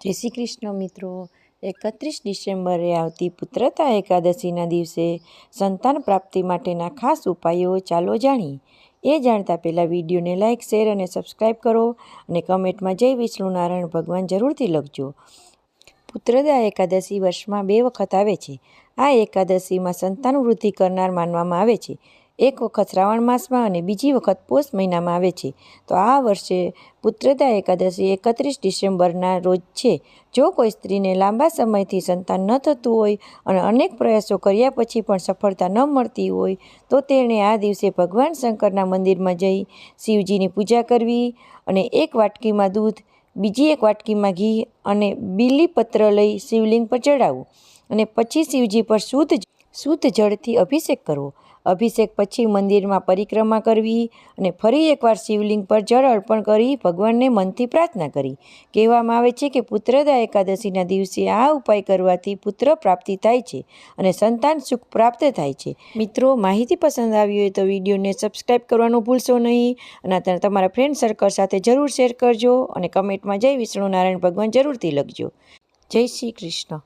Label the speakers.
Speaker 1: જય શ્રી કૃષ્ણ મિત્રો. એકત્રીસ ડિસેમ્બરે આવતી પુત્રતા એકાદશીના દિવસે સંતાન પ્રાપ્તિ માટેના ખાસ ઉપાયો ચાલો જાણીએ. એ જાણતા પહેલાં વિડીયોને લાઇક શેર અને સબસ્ક્રાઈબ કરો અને કમેન્ટમાં જય વિષ્ણુ નારાયણ ભગવાન જરૂરથી લખજો. પુત્રદા એકાદશી વર્ષમાં બે વખત આવે છે. આ એકાદશીમાં સંતાન વૃદ્ધિ કરનાર માનવામાં આવે છે. એક વખત શ્રાવણ માસમાં અને બીજી વખત પોષ મહિનામાં આવે છે. તો આ વર્ષે પુત્રદા એકાદશી એકત્રીસ ડિસેમ્બરના રોજ છે. જો કોઈ સ્ત્રીને લાંબા સમયથી સંતાન ન થતું હોય અને અનેક પ્રયાસો કર્યા પછી પણ સફળતા ન મળતી હોય, તો તેણે આ દિવસે ભગવાન શંકરના મંદિરમાં જઈ શિવજીની પૂજા કરવી અને એક વાટકીમાં દૂધ, બીજી એક વાટકીમાં ઘી અને બીલીપત્ર લઈ શિવલિંગ પર ચડાવવું અને પછી શિવજી પર શુદ્ધ શુદ્ધ જળથી અભિષેક કરવો. અભિષેક પછી મંદિરમાં પરિક્રમા કરવી અને ફરી એકવાર શિવલિંગ પર જળ અર્પણ કરી ભગવાનને મનથી પ્રાર્થના કરી. કહેવામાં આવે છે કે પુત્રદા એકાદશીના દિવસે આ ઉપાય કરવાથી પુત્ર પ્રાપ્તિ થાય છે અને સંતાન સુખ પ્રાપ્ત થાય છે. મિત્રો, માહિતી પસંદ આવી હોય તો વિડીયોને સબસ્ક્રાઈબ કરવાનું ભૂલશો નહીં અને તમારા ફ્રેન્ડ સર્કલ સાથે જરૂર શેર કરજો અને કમેન્ટમાં જય વિષ્ણુ નારાયણ ભગવાન જરૂરથી લખજો. જય શ્રી કૃષ્ણ.